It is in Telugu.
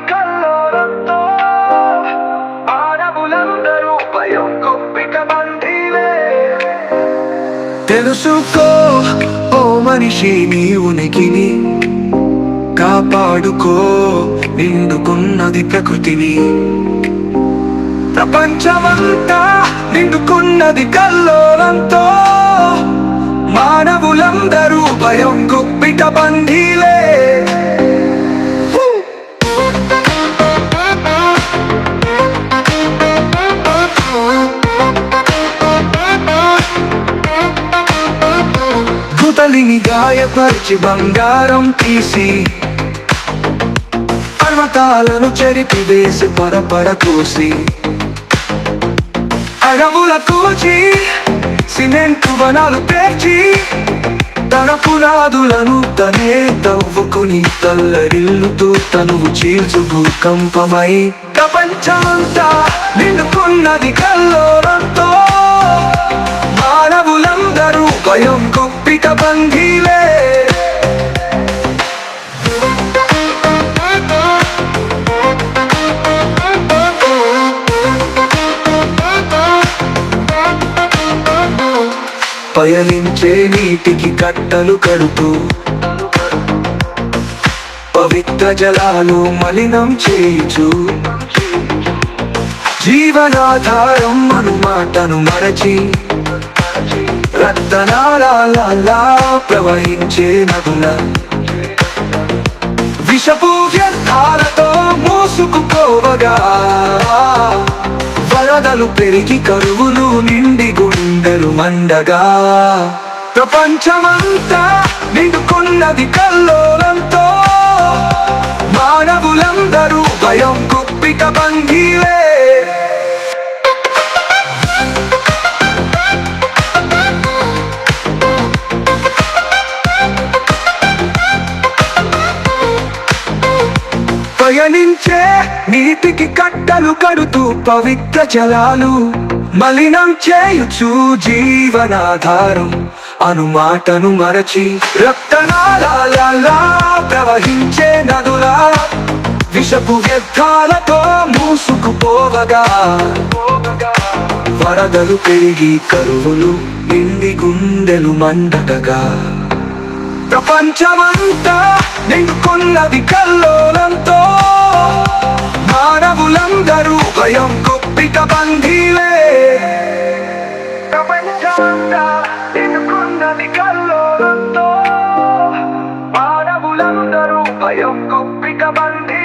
కల్లోలంతో. భయం బందీలే తెలుసుకో ఓ మనిషి నీ ఉనికిని కాపాడుకో నిండుకున్నది ప్రకృతిని. ప్రపంచమంతా నిండుకున్నది కల్లోలంతో. మానవులందరూ భయం గుప్పిట బంధీలే. కుతలిని గాయపరిచి బంగారం తీసి పర్వతాలను చెరిపి వేసి పరపర కూసి అడవుల కూచి సిమెంట్ వనాలు పేర్చి తన పునాదులను తనే తవ్వుకుని తల్లరిల్లుతూ తనువు చీల్చు భూకంపమై. ప్రపంచమంతా నిన్నుకున్నది కల్లోరంతో మానవులందరూ భయం గుప్పిట పయనించే నీటికి కట్టలు కడుతూ పవిత్ర జలాలు మలినం చేయుచు జీవనాధారం అను మాటను మరచి రక్తనాళాలా ప్రవహించే నదుల. విషపు వ్యర్థాలతో మోసుకుపోవగా వరదలు పెరిగి కరువులు నిండి గుండెలు మండగా. ప్రపంచమంతా నిండుకున్నది కల్లోలంతో మానవులందరూ భయం కుప్పిక బందీలే పయనించే నీటికి కట్టలు కడుతూ పవిత్ర జలాలు మలినం చేయుచు జీవనాధారం అనుమాటను మరచి రక్తనాళాలా ప్రవహించే నదులా విషపు వ్యర్థాలతో మూసుకుపోవగా. వరదలు పెరిగి కరువులు నిండి గుండెలు మండటగా. ప్రపంచమంతా నిండుకున్నది కల్లోలం కుప్పిట ప్రపంచమంతా నిండుకున్నది కల్లోలంతో. మానవులందరూ భయం కుప్పిట బందీ